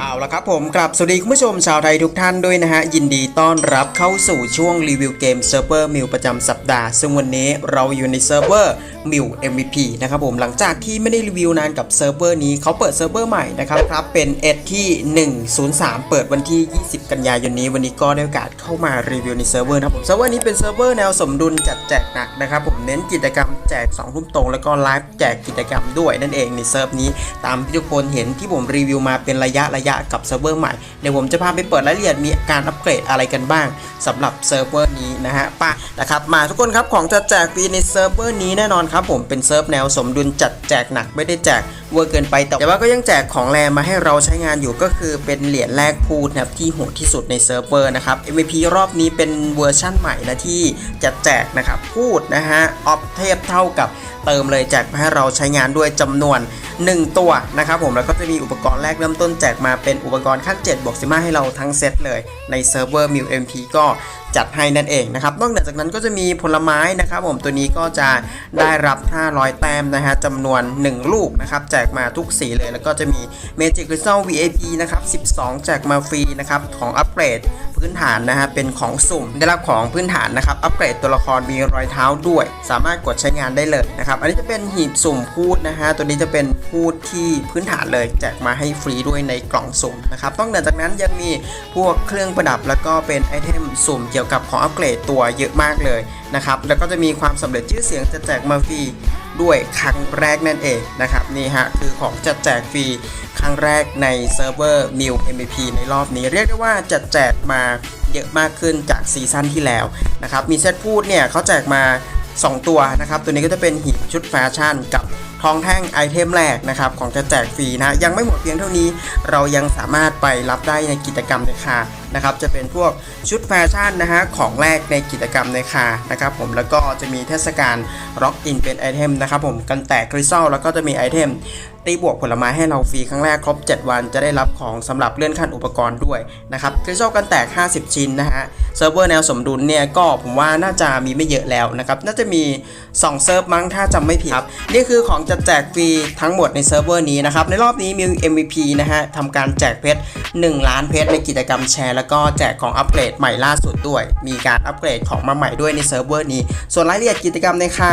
เอาละครับผมกลับสวัสดีคุณผู้ชมชาวไทยทุกท่านด้วยนะฮะ ยินดีต้อนรับเข้าสู่ช่วงรีวิวเกมเซิร์ฟเวอร์มิวประจำสัปดาห์ ซึ่งวันนี้เราอยู่ในเซิร์ฟเวอร์มิว MVP นะครับผมหลังจากที่ไม่ได้รีวิวนานกับเซิร์ฟเวอร์นี้เขาเปิดเซิร์ฟเวอร์ใหม่นะครับครับเป็นเอที่ 103 เปิดวันที่ 20 กันยายนนี้ วันนี้ก็ได้โอกาสเข้ามารีวิวในเซิร์ฟเวอร์นะครับผมเซิร์ฟเวอร์นี้เป็นเซิร์ฟเวอร์แนวสมดุลจัดแจกหนักนะครับผมเน้นกิจกรรมแจก2ทุ่มตรงแล้วก็ไลฟ์แจกกิจกรรมด้วยนั่นเองในเซิร์ฟนี้ตามที่ทุกคนเห็นที่ผมรีวิวมาเป็นระยะระยะกับเซิร์ฟเวอร์ใหม่เดี๋ยวผมจะพาไปเปิดรายละเอียดมีการอัปเกรดอะไรกันบ้างสำหรับเซิร์ฟเวอร์นี้นะฮะป่ะนะครับมาทุกคนครับของจะแจกฟรีในเซิร์ฟเวอร์นี้แน่นอนครับผมเป็นเซิร์ฟแนวสมดุลจัดแจกหนักไม่ได้แจกเวอร์เกินไปแต่ว่าก็ยังแจกของแรมาให้เราใช้งานอยู่ก็คือเป็นเหรียญแรกพูดนะครับที่โหดที่สุดในเซิร์ฟเวอร์นะครับ MVP รอบนี้เป็นเวอร์ชั่นใหม่นะที่จะแจกนะครับพูดนะฮะออฟเทพเท่ากับเติมเลยแจกมาให้เราใช้งานด้วยจำนวน1 ตัวนะครับผมแล้วก็จะมีอุปกรณ์แรกเริ่มต้นแจกมาเป็นอุปกรณ์ขั้น7บวก15ให้เราทั้งเซตเลยในเซิร์ฟเวอร์ m ิ MP ก็ จัดให้นั่นเองนะครับนอกจากนั้นก็จะมีผลไม้นะครับ ผมตัวนี้ก็จะได้รับ 500 แต้มนะฮะจำนวน 1 ลูกนะครับแจกมาทุกสีเลย แล้วก็จะมี Magic Crystal VIP นะครับ 12 แจกมาฟรีนะครับของอัปเกรดพื้นฐานนะฮะเป็นของสุ่มได้รับของพื้นฐานนะครับอัปเกรดตัวละครมีรอยเท้าด้วย สามารถกดใช้งานได้เลยนะครับอันนี้จะเป็นหีบสุ่มพูดนะฮะตัวนี้จะเป็นพูดที่พื้นฐานเลยแจกมาให้ฟรีด้วยในกล่องสุ่มนะครับต้องเหนือจากนั้นยังมีพวกเครื่องประดับแล้วก็เป็นไอเทมสุ่มเกี่ยวกับของอัปเกรดตัวเยอะมากเลยนะครับ แล้วก็จะมีความสำเร็จชื่อเสียงจะแจกมาฟรีด้วยครั้งแรกนั่นเองนะครับนี่ฮะคือของจะแจกฟรีครั้งแรกในเซิร์ฟเวอร์ New MVP ในรอบนี้ เรียกได้ว่าจะแจกมาเยอะมากขึ้นจากซีซั่นที่แล้วนะครับมีเซตพูดเนี่ยเขาแจกมา 2 ตัวนะครับ ตัวนี้ก็จะเป็นหีบชุดแฟชั่นกับทองแท่งไอเทมแรกนะครับของจะแจกฟรีนะ ยังไม่หมดเพียงเท่านี้ เรายังสามารถไปรับได้ในกิจกรรมในคา นะครับจะเป็นพวกชุดแฟชั่นนะฮะของแรกในกิจกรรมในคานะครับผมแล้วก็จะมีเทศกาลร็อกอินเป็นไอเทมนะครับผมกันแตกคริสตัลแล้วก็จะมีไอเทมตีบวกผลไม้ให้เราฟรีครั้งแรกครบ 7 วันจะได้รับของสำหรับเลื่อนขั้นอุปกรณ์ด้วยนะครับคริสตัลกันแตก 50 ชิ้นนะฮะเซิร์ฟเวอร์แนวสมดุลเนี่ยก็ผมว่าน่าจะมีไม่เยอะแล้วนะครับน่าจะมี 2 เซิร์ฟมั้งถ้าจำไม่ผิดครับนี่คือของจะแจกฟรีทั้งหมดในเซิร์ฟเวอร์นี้นะครับในรอบนี้มี MVP นะฮะทำการแจกเพชร1ล้านเพชรในกิจกรรมแชร์แล้วก็แจกของอัปเกรดใหม่ล่าสุดด้วย มีการอัปเกรดของมาใหม่ด้วยในเซิร์ฟเวอร์นี้ ส่วนรายละเอียดกิจกรรมในค่า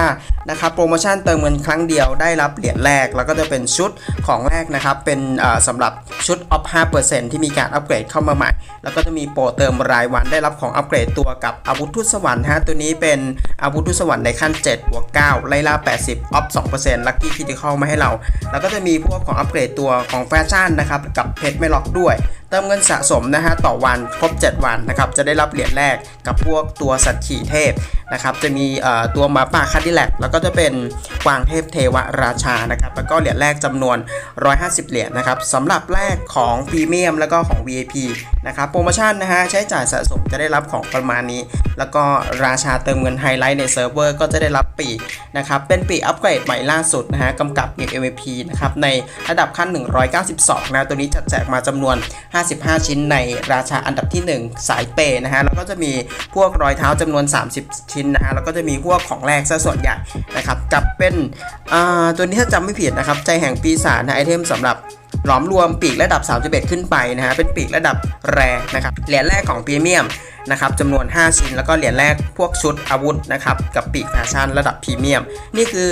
นะครับโปรโมชั่นเติมเงินครั้งเดียวได้รับเหรียญแรก แล้วก็จะเป็นชุดของแรกนะครับ เป็นสำหรับชุดออฟ5%ที่มีการอัปเกรดเข้ามาใหม่ แล้วก็จะมีโปรเติมรายวันได้รับของอัปเกรดตัวกับอาวุธทุสวรรค์ฮะตัวนี้เป็นอาวุธทุสวรรค์ในขั้น7บวก9ไล่ล่า 80 ออฟ 2%ลัคกี้คิติคอลมาให้เรา แล้วก็จะมีพวกของอัปเกรดตัวของแฟชั่นนะครับกับเพชรไม่ล็อกด้วยเติมเงินสะสมนะฮะต่อวันครบ 7 วันนะครับจะได้รับเหรียญแรกกับพวกตัวสัตว์ขี่เทพ นะครับจะมีตัวหมาป่าคาดิแลกแล้วก็จะเป็นกวางเทพเทวราชานะครับแล้วก็เหรียญแรกจำนวน 150 เหรียญนะครับสำหรับแรกของพรีเมียมแล้วก็ของ VIP นะครับโปรโมชั่นนะฮะใช้จ่ายสะสมจะได้รับของประมาณนี้ แล้วก็ราชาเติมเงินไฮไลท์ในเซิร์ฟเวอร์ก็จะได้รับปีนะครับเป็นปีอัปเกรดใหม่ล่าสุดนะฮะกำกับ MVP นะครับในระดับขั้น 192 นะตัวนี้จัดแจกมาจำนวน 55 ชิ้นในราชาอันดับที่ 1 สายเปย์นะฮะแล้วก็จะมีพวกรอยเท้าจำนวน 30 ชิ้นนะฮะแล้วก็จะมีพวกของแรกซะส่วนใหญ่นะครับกับเป็นตัวนี้ถ้าจำไม่ผิดนะครับใจแห่งปีศาจนะไอเทมสำหรับหลอมรวมปีกระดับ 31 ขึ้นไปนะฮะเป็นปีกระดับแรนะครับเหรียญแรกของพรีเมียมนะครับจำนวน 5 ชิ้น แล้วก็เหรียญแรกพวกชุดอาวุธนะครับกับปีกแฟชั่นระดับพรีเมียม นี่คือ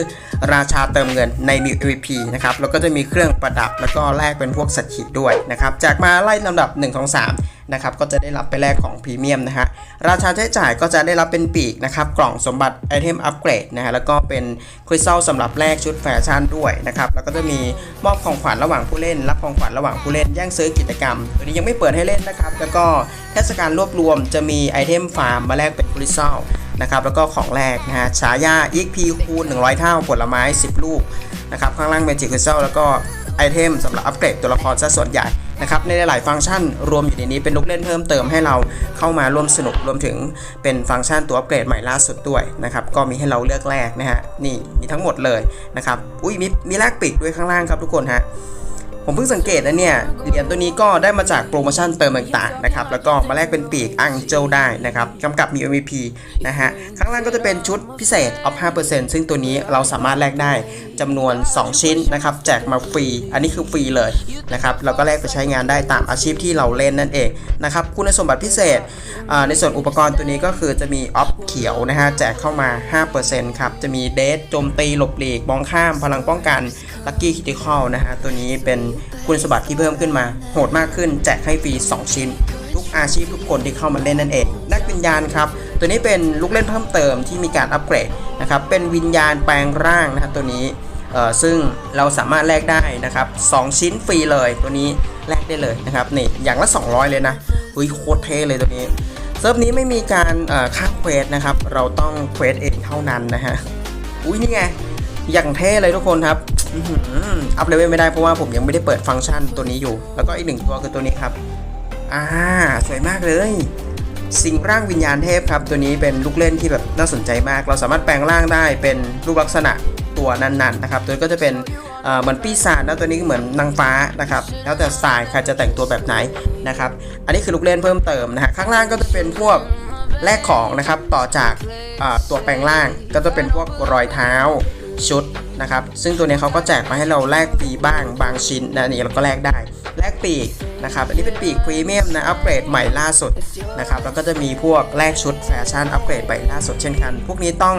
ราชาเติมเงินในมิว MVP นะครับแล้วก็จะมีเครื่องประดับแล้วก็แลกเป็นพวกสัตว์ขีดด้วยนะครับจากมาไล่ลำดับ1 2 3 นะครับก็จะได้รับไปแลกของพรีเมียมนะฮะราชาใช้จ่ายก็จะได้รับเป็นปีกนะครับกล่องสมบัติไอเทมอัปเกรดนะฮะแล้วก็เป็นคริสตัลสำหรับแลกชุดแฟชั่นด้วยนะครับแล้วก็จะมีมอบของขวัญระหว่างผู้เล่น รับของขวัญระหว่างผู้เล่นแย่งซื้อกิจกรรมตัวนี้ยังไม่เปิดให้เล่นนะครับแล้วก็เทศกาลรวบรวมจะมีไอเทมฟาร์มมาแลกเป็นคริสตัลนะครับแล้วก็ของแรกนะฮะฉายา XP คูณ100 เท่าผลไม้ 10 ลูกนะครับข้างล่างเป็นจิคริสตัลแล้วก็ไอเทมสำหรับอัปเกรดตัวละครซะส่วนใหญ่ นะครับในหลาย ๆ ฟังก์ชันรวมอยู่ในนี้เป็นลูกเล่นเพิ่มเติมให้เราเข้ามาร่วมสนุกรวมถึงเป็นฟังก์ชันตัวอัปเกรดใหม่ล่าสุดด้วยนะครับก็มีให้เราเลือกแลกนะฮะนี่มีทั้งหมดเลยนะครับอุ้ยมีมีแลกปีกด้วยข้างล่างครับทุกคนฮะผมเพิ่งสังเกตนะเนี่ยเหรียญตัวนี้ก็ได้มาจากโปรโมชั่นเติมต่างๆนะครับแล้วก็มาแลกเป็นปีกอังเจลได้นะครับกำกับมี MVP นะฮะข้างล่างก็จะเป็นชุดพิเศษออฟ5%ซึ่งตัวนี้เราสามารถแลกได้ จำนวน 2 ชิ้นนะครับแจกมาฟรี อันนี้คือฟรีเลยนะครับเราก็แลกไปใช้งานได้ตามอาชีพที่เราเล่นนั่นเองนะครับคุณสมบัติพิเศษ ในส่วนอุปกรณ์ตัวนี้ก็คือจะมีออฟเขียวนะฮะแจกเข้ามา 5%ครับจะมีเดทโจมตีหลบหลีกมองข้ามพลังป้องกันลัคกี้คิติคอลนะฮะตัวนี้เป็นคุณสมบัติที่เพิ่มขึ้นมาโหดมากขึ้น แจกให้ฟรี 2 ชิ้น ทุกอาชีพทุกคนที่เข้ามาเล่นนั่นเองนักวิญญาณครับตัวนี้เป็นลูกเล่นเพิ่มเติมที่มีการอัปเกรดนะครับเป็นวิญญาณแปลงร่างนะครับตัวนี้ ซึ่งเราสามารถแลกได้นะครับ 2 ชิ้นฟรีเลยตัวนี้แลกได้เลยนะครับนี่อย่างละ 200 เลยนะอุ้ยโคตรเท่เลยตัวนี้เซิร์ฟนี้ไม่มีการค่าเควสนะครับ เราต้องเควสเองเท่านั้นนะฮะอุ้ยนี่ไงอย่างเท่เลยทุกคนครับอัพเลเวลไม่ได้เพราะว่าผมยังไม่ได้เปิดฟังก์ชันตัวนี้อยู่ แล้วก็อีกหนึ่งตัวคือตัวนี้ครับอ่าสวยมากเลย สิ่งร่างวิญญาณเทพครับ ตัวนี้เป็นลูกเล่นที่แบบน่าสนใจมาก เราสามารถแปลงร่างได้เป็นรูปลักษณะ ตัวนั้นๆนะครับตัวก็จะเป็นเหมือนปีศาจแล้วตัวนี้ก็เหมือนนางฟ้านะครับแล้วแต่สไตล์ใครจะแต่งตัวแบบไหนนะครับอันนี้คือลูกเล่นเพิ่มเติมนะฮะข้างล่างก็จะเป็นพวกแลกของนะครับต่อจากตัวแปลงร่างก็จะเป็นพวกรอยเท้าชุดนะครับซึ่งตัวนี้เขาก็แจกมาให้เราแลกปีบ้างบางชิ้นนะนี่เราก็แลกได้ แลกปีกนะครับอันนี้เป็นปีกพรีเมียมนะอัปเกรดใหม่ล่าสุดนะครับแล้วก็จะมีพวกแลกชุดแฟชั่นอัปเกรดใหม่ล่าสุดเช่นกัน พวกนี้ต้อง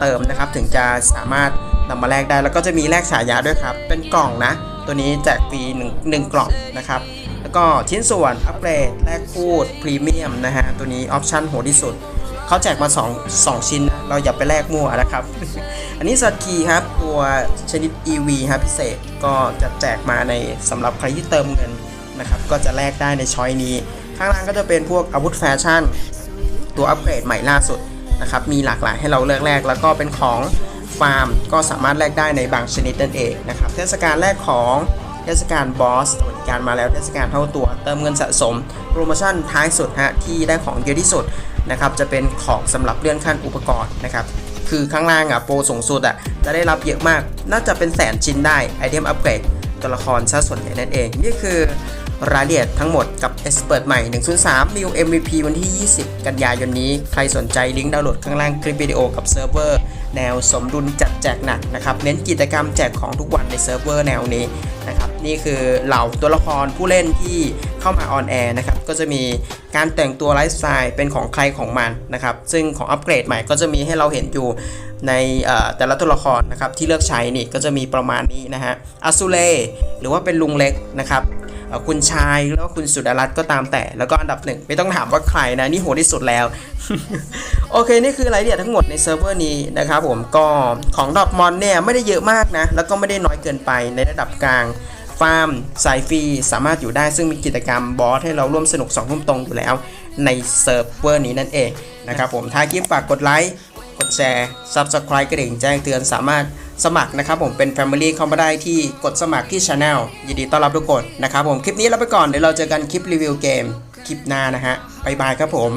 เติมนะครับถึงจะสามารถ นำมาแลกได้แล้วก็จะมีแลกฉายาด้วยครับ เป็นกล่องนะ ตัวนี้แจกฟรีหนึ่งหนึ่งกล่องนะครับ แล้วก็ชิ้นส่วนอัปเกรดแลกพูดพรีเมียมนะฮะ ตัวนี้ออปชั่นโหดที่สุดเขาแจกมา2 2ชิ้นนะเราอย่าไปแลกมั่วนะครับ อันนี้สัตคีครับ ตัวชนิด EV ครับพิเศษก็จะแจกมาในสำหรับใครที่เติมเงินนะครับ ก็จะแลกได้ในช้อยนี้ ข้างล่างก็จะเป็นพวกอาวุธแฟชั่น ตัวอัปเกรดใหม่ล่าสุดนะครับ มีหลากหลายให้เราเลือกแลกแล้วก็เป็นของ ฟาร์ม ก็สามารถแลกได้ในบางชนิดนั่นเองนะครับ เทศกาลแลกของเทศกาลบอสสวัสดิการมาแล้วเทศกาลเท่าตัว เติมเงินสะสม โปรโมชั่นท้ายสุดฮะที่ได้ของเยอะที่สุดนะครับจะเป็นของสำหรับเลื่อนขั้นอุปกรณ์นะครับคือข้างล่างอะโปรสูงสุดอะจะได้รับเยอะมาก น่าจะเป็นแสนชิ้นได้ไอเทมอัปเกรดตัวละครซะส่วนใหญ่นั่นเอง นี่คือ รายละเอียดทั้งหมดกับ e x p e r t ใหม่ 103 New MVP วันที่ 20 กันยายนนี้ ใครสนใจลิงก์ดาวน์โหลดข้างล่างคลิปวิดีโอกับเซิร์ฟเวอร์แนวสมดุลจัดแจกหนักนะครับเน้นกิจกรรมแจกของทุกวันในเซิร์ฟเวอร์แนวนี้นะครับนี่คือเหล่าตัวละครผู้เล่นที่เข้ามาออนแอร์นะครับก็จะมีการแต่งตัวไลฟ์สไตล์เป็นของใครของมันนะครับซึ่งของอัปเกรดใหม่ก็จะมีให้เราเห็นอยู่ในแต่ละตัวละครนะครับที่เลือกใช้นี่ก็จะมีประมาณนี้นะฮะอาซูเลหรือว่าเป็นลุงเล็กนะครับ คุณชายแล้วก็คุณสุดารัตน์ก็ตามแต่แล้วก็อันดับหนึ่งไม่ต้องถามว่าใครนะนี่โหดที่สุดแล้ว โอเคนี่คือรายละเอียดทั้งหมดในเซิร์ฟเวอร์นี้นะครับผมก็ของดอกมอนเนี่ยไม่ได้เยอะมากนะ แล้วก็ไม่ได้น้อยเกินไปในระดับกลางฟาร์มสายฟรีสามารถอยู่ได้ซึ่งมีกิจกรรมบอสให้เราร่วมสนุก2ทุ่มตรงอยู่แล้ว ในเซิร์ฟเวอร์นี้นั่นเองนะครับผมท้าคลิปฝากกดไลค์กดแชร์ Subscribe กระดิ่งแจ้งเตือนสามารถ สมัครนะครับผมเป็น Family เข้ามาได้ที่กดสมัครที่ Channel ยินดีต้อนรับทุกคนนะครับผมคลิปนี้เราไปก่อนเดี๋ยวเราเจอกันคลิปรีวิวเกมคลิปหน้านะฮะบ๊ายบายครับผม